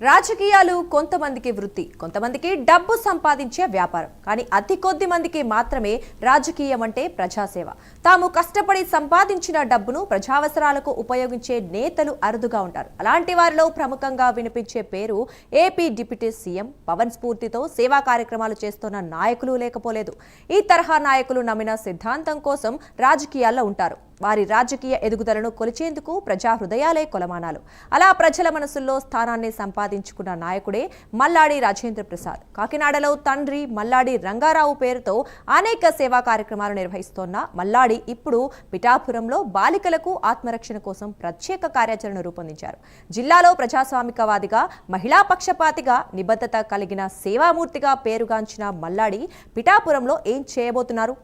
రాజకీయాలు కొంతమందికి వృత్తి కొంతమందికి డబ్బు సంపాదించే వ్యాపారం. కానీ అతి కొద్ది మందికి మాత్రమే రాజకీయం అంటే ప్రజాసేవ. తాము కష్టపడి సంపాదించిన డబ్బును ప్రజావసరాలకు ఉపయోగించే నేతలు అరుదుగా ఉంటారు. అలాంటి వారిలో ప్రముఖంగా వినిపించే పేరు ఏపీ డిప్యూటీ సీఎం పవన్ స్ఫూర్తితో సేవా కార్యక్రమాలు చేస్తున్న నాయకులు లేకపోలేదు. ఈ తరహా నాయకులు నమ్మిన సిద్ధాంతం కోసం రాజకీయాల్లో ఉంటారు. వారి రాజకీయ ఎదుగుదలను కొలిచేందుకు ప్రజా హృదయాలే కొలమానాలు. అలా ప్రజల మనసుల్లో స్థానాన్ని సంపాదించుకున్న నాయకుడే మల్లాడి రాజేంద్ర ప్రసాద్. కాకినాడలో తండ్రి మల్లాడి రంగారావు పేరుతో అనేక సేవా కార్యక్రమాలు నిర్వహిస్తోన్న మల్లాడి ఇప్పుడు పిఠాపురంలో బాలికలకు ఆత్మరక్షణ కోసం ప్రత్యేక కార్యాచరణ రూపొందించారు. జిల్లాలో ప్రజాస్వామికవాదిగా మహిళా పక్షపాతిగా నిబద్ధత కలిగిన సేవామూర్తిగా పేరుగాంచిన మల్లాడి పిఠాపురంలో ఏం చేయబోతున్నారు?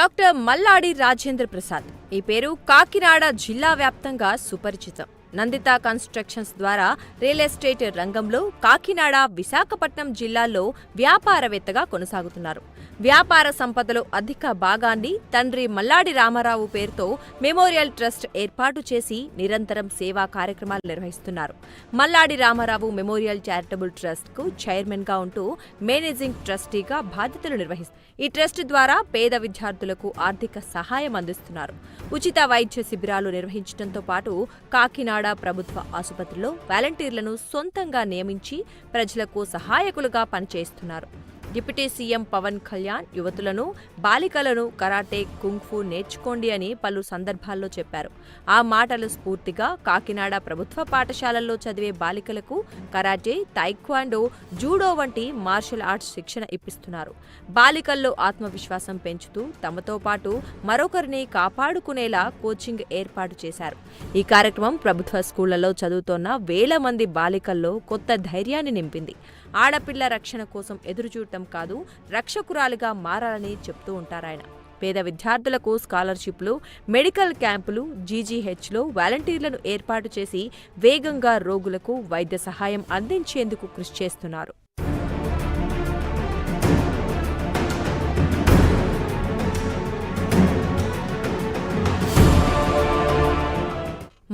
డాక్టర్ మల్లాడి రాజేంద్ర ప్రసాద్. ఈ పేరు కాకినాడ జిల్లా వ్యాప్తంగా సుపరిచితం. నందిత కన్స్ట్రక్షన్స్ ద్వారా రియల్ ఎస్టేట్ రంగంలో కాకినాడ విశాఖపట్నం జిల్లాల్లో వ్యాపారవేత్తగా కొనసాగుతున్నారు. వ్యాపార సంపదలో అధిక భాగాన్ని తండ్రి మల్లాడి రామారావు పేరుతో మెమోరియల్ ట్రస్ట్ ఏర్పాటు చేసి నిరంతరం సేవా కార్యక్రమాలు నిర్వహిస్తున్నారు. మల్లాడి రామారావు మెమోరియల్ చారిటబుల్ ట్రస్ట్కు చైర్మన్గా ఉంటూ మేనేజింగ్ ట్రస్టీగా బాధ్యతలు నిర్వహిస్తారు ఈ ట్రస్ట్ ద్వారా పేద విద్యార్థులకు ఆర్థిక సహాయం అందిస్తున్నారు. ఉచిత వైద్య శిబిరాలు నిర్వహించడంతో పాటు కాకినాడ ప్రభుత్వ ఆసుపత్రిలో వాలంటీర్లను సొంతంగా నియమించి ప్రజలకు సహాయకులుగా పనిచేస్తున్నారు. డిప్యూటీ సీఎం పవన్ కళ్యాణ్ యువతులను బాలికలను కరాటే కుంగ్ఫు నేర్చుకోండి అని పలు సందర్భాల్లో చెప్పారు. ఆ మాటలు స్ఫూర్తిగా కాకినాడ ప్రభుత్వ పాఠశాలల్లో చదివే బాలికలకు కరాటే తైక్వాండో జూడో వంటి మార్షల్ ఆర్ట్స్ శిక్షణ ఇప్పిస్తున్నారు. బాలికల్లో ఆత్మవిశ్వాసం పెంచుతూ తమతో పాటు మరొకరిని కాపాడుకునేలా కోచింగ్ ఏర్పాటు చేశారు. ఈ కార్యక్రమం ప్రభుత్వ స్కూళ్ళలో చదువుతోన్న వేల మంది బాలికల్లో కొత్త ధైర్యాన్ని నింపింది. ఆడపిల్ల రక్షణ కోసం ఎదురుచూడటం కాదు రక్షకురాలిగా మారాలని చెప్తూ ఉంటారాయన. పేద విద్యార్థులకు స్కాలర్షిప్లు మెడికల్ క్యాంపులు జీజీహెచ్లో వాలంటీర్లను ఏర్పాటు చేసి వేగంగా రోగులకు వైద్య సహాయం అందించేందుకు కృషి చేస్తున్నారు.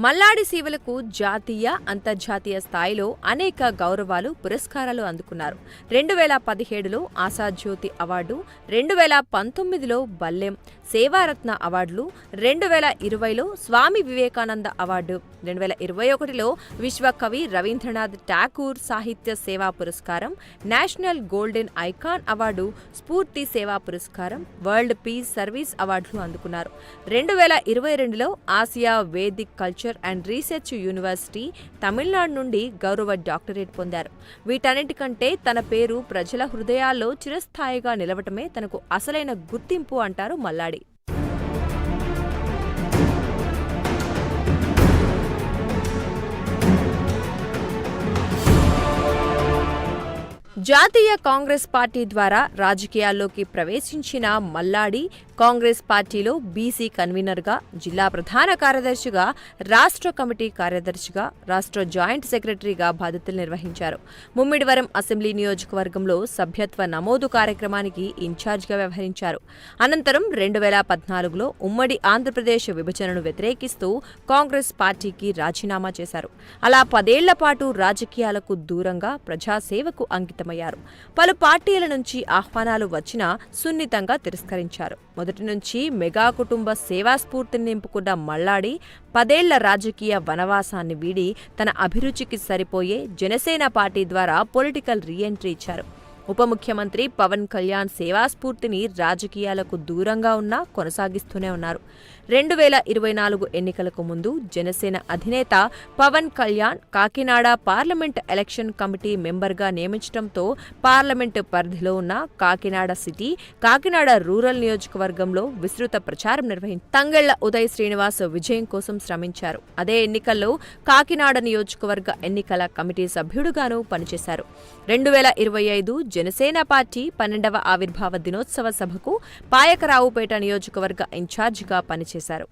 మల్లాడి శివులకు జాతీయ అంతర్జాతీయ స్థాయిలో అనేక గౌరవాలు పురస్కారాలు అందుకున్నారు. రెండు వేల పదిహేడులో ఆశాజ్యోతి అవార్డు రెండు వేల పంతొమ్మిదిలో బల్లెం సేవారత్న అవార్డులు రెండు వేల ఇరవైలో స్వామి వివేకానంద అవార్డు రెండు వేల ఇరవై ఒకటిలో విశ్వకవి రవీంద్రనాథ్ ఠాకూర్ సాహిత్య సేవా పురస్కారం నేషనల్ గోల్డెన్ ఐకాన్ అవార్డు స్ఫూర్తి సేవా పురస్కారం వరల్డ్ పీస్ సర్వీస్ అవార్డులు అందుకున్నారు. రెండు వేల ఇరవై రెండులో Asia Vedic culture and research university Tamil Nadu నుండి గౌరవ డాక్టరేట్ పొందారు. వీటన్నిటికంటే తన పేరు ప్రజల హృదయాల్లో చిరస్థాయిగా నిలవటమే తనకు అసలైన గుర్తింపు అంటారు మల్లాడి. జాతీయ కాంగ్రెస్ పార్టీ ద్వారా రాజకీయాల్లోకి ప్రవేశించిన మల్లాడి కాంగ్రెస్ పార్టీలో బీసీ కన్వీనర్గా జిల్లా ప్రధాన కార్యదర్శిగా రాష్ట్ర కమిటీ కార్యదర్శిగా రాష్ట్ర జాయింట్ సెక్రటరీగా బాధ్యతలు నిర్వహించారు. ముమ్మిడివరం అసెంబ్లీ నియోజకవర్గంలో సభ్యత్వ నమోదు కార్యక్రమానికి ఇన్ఛార్జిగా వ్యవహరించారు. అనంతరం రెండు వేల పద్నాలుగులో ఉమ్మడి ఆంధ్రప్రదేశ్ విభజనను వ్యతిరేకిస్తూ కాంగ్రెస్ పార్టీకి రాజీనామా చేశారు. అలా పదేళ్ళ పాటు రాజకీయాలకు దూరంగా ప్రజాసేవకు అంకితమై అంకితమయ్యారు పలు పార్టీల నుంచి ఆహ్వానాలు వచ్చినా సున్నితంగా తిరస్కరించారు. మొదటి నుంచి మెగా కుటుంబ సేవాస్ఫూర్తిని నింపుకున్న మల్లాడి పదేళ్ళ రాజకీయ వనవాసాన్ని వీడి తన అభిరుచికి సరిపోయే జనసేన పార్టీ ద్వారా పొలిటికల్ రీఎంట్రీ ఇచ్చారు. ఉప ముఖ్యమంత్రి పవన్ కళ్యాణ్ సేవాస్ఫూర్తిని రాజకీయాలకు దూరంగా ఉన్నా కొనసాగిస్తూనే ఉన్నారు. రెండు వేల ఇరవై నాలుగు ఎన్నికలకు ముందు జనసేన అధినేత Pawan Kalyan Kakinada parliament election committee మెంబర్గా నియమించడంతో పార్లమెంట్ పరిధిలో ఉన్న కాకినాడ సిటీ కాకినాడ రూరల్ నియోజకవర్గంలో విస్తృత ప్రచారం నిర్వహించారు తంగళ్ళ ఉదయ్ శ్రీనివాస్ విజయం కోసం శ్రమించారు. అదే ఎన్నికల్లో కాకినాడ నియోజకవర్గ ఎన్నికల కమిటీ సభ్యుడుగాను పనిచేశారు. రెండు వేల ఇరవై ఐదు జనసేన పార్టీ పన్నెండవ ఆవిర్భావ దినోత్సవ సభకు పాయకరావుపేట నియోజకవర్గ ఇన్ఛార్జిగా పనిచేశారు.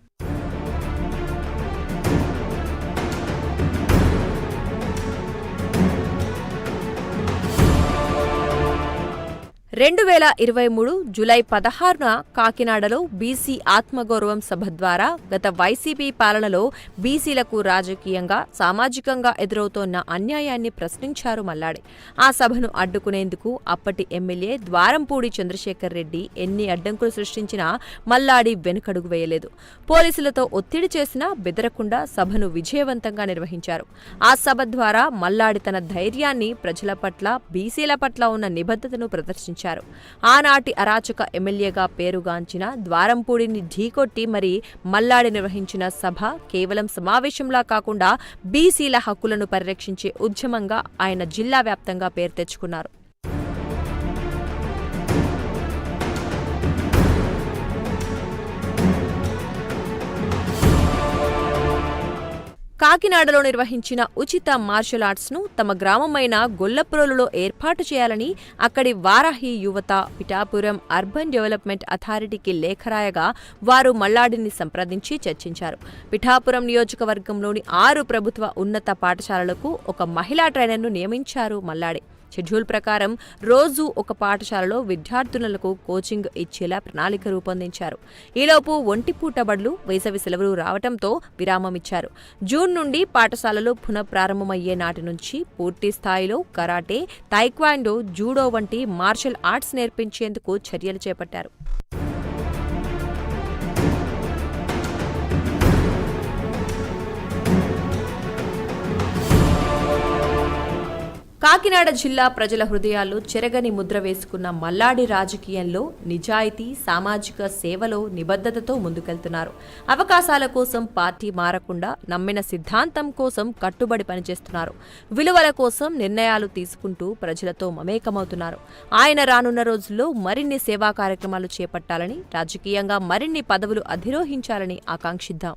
రెండు వేల ఇరవై మూడు జులై పదహారున కాకినాడలో బీసీ ఆత్మగౌరవం సభ ద్వారా గత వైసీపీ పాలనలో బీసీలకు రాజకీయంగా సామాజికంగా ఎదురవుతోన్న అన్యాయాన్ని ప్రశ్నించారు మల్లాడి. ఆ సభను అడ్డుకునేందుకు అప్పటి ఎమ్మెల్యే ద్వారంపూడి చంద్రశేఖర్ రెడ్డి ఎన్ని అడ్డంకులు సృష్టించినా మల్లాడి వెనుకడుగు వేయలేదు. పోలీసులతో ఒత్తిడి చేసినా బెదరకుండా సభను విజయవంతంగా నిర్వహించారు. ఆ సభ ద్వారా మల్లాడి తన ధైర్యాన్ని ప్రజల పట్ల బీసీల పట్ల ఉన్న నిబద్ధతను ప్రదర్శించారు. ఆనాటి అరాచక ఎమ్మెల్యేగా పేరుగాంచిన ద్వారంపూడిని ఢీకొట్టి మరి మల్లాడి నిర్వహించిన సభ కేవలం సమావేశంలా కాకుండా బీసీల హక్కులను పరిరక్షించే ఉద్యమంగా ఆయన జిల్లా వ్యాప్తంగా పేరు తెచ్చుకున్నారు. కాకినాడలో నిర్వహించిన ఉచిత మార్షల్ ఆర్ట్స్ను తమ గ్రామమైన గొల్లప్రోలులో ఏర్పాటు చేయాలని అక్కడి వారాహి యువత పిఠాపురం అర్బన్ డెవలప్మెంట్ అథారిటీకి లేఖ రాయగా వారు మల్లాడిని సంప్రదించి చర్చించారు. పిఠాపురం నియోజకవర్గంలోని ఆరు ప్రభుత్వ ఉన్నత పాఠశాలలకు ఒక మహిళా ట్రైనర్ను నియమించారు మల్లాడి. షెడ్యూల్ ప్రకారం రోజు ఒక పాఠశాలలో విద్యార్థినులకు కోచింగ్ ఇచ్చేలా ప్రణాళిక రూపొందించారు. ఈలోపు ఒంటిపూట బడులు వేసవి సెలవులు రావడంతో విరామమిచ్చారు. జూన్ నుండి పాఠశాలలు పునఃప్రారంభమయ్యే నాటి నుంచి పూర్తి స్థాయిలో కరాటే తైక్వాండో జూడో వంటి మార్షల్ ఆర్ట్స్ నేర్పించేందుకు చర్యలు చేపట్టారు. కాకినాడ జిల్లా ప్రజల హృదయాల్లో చెరగని ముద్ర వేసుకున్న మల్లాడి రాజకీయంలో నిజాయితీ సామాజిక సేవలో నిబద్ధతతో ముందుకెళ్తున్నారు. అవకాశాల కోసం పార్టీ మారకుండా నమ్మిన సిద్ధాంతం కోసం కట్టుబడి పనిచేస్తున్నారు. విలువల కోసం నిర్ణయాలు తీసుకుంటూ ప్రజలతో మమేకమవుతున్నారు. ఆయన రానున్న రోజుల్లో మరిన్ని సేవా కార్యక్రమాలు చేపట్టాలని రాజకీయంగా మరిన్ని పదవులు అధిరోహించాలని ఆకాంక్షిద్దాం.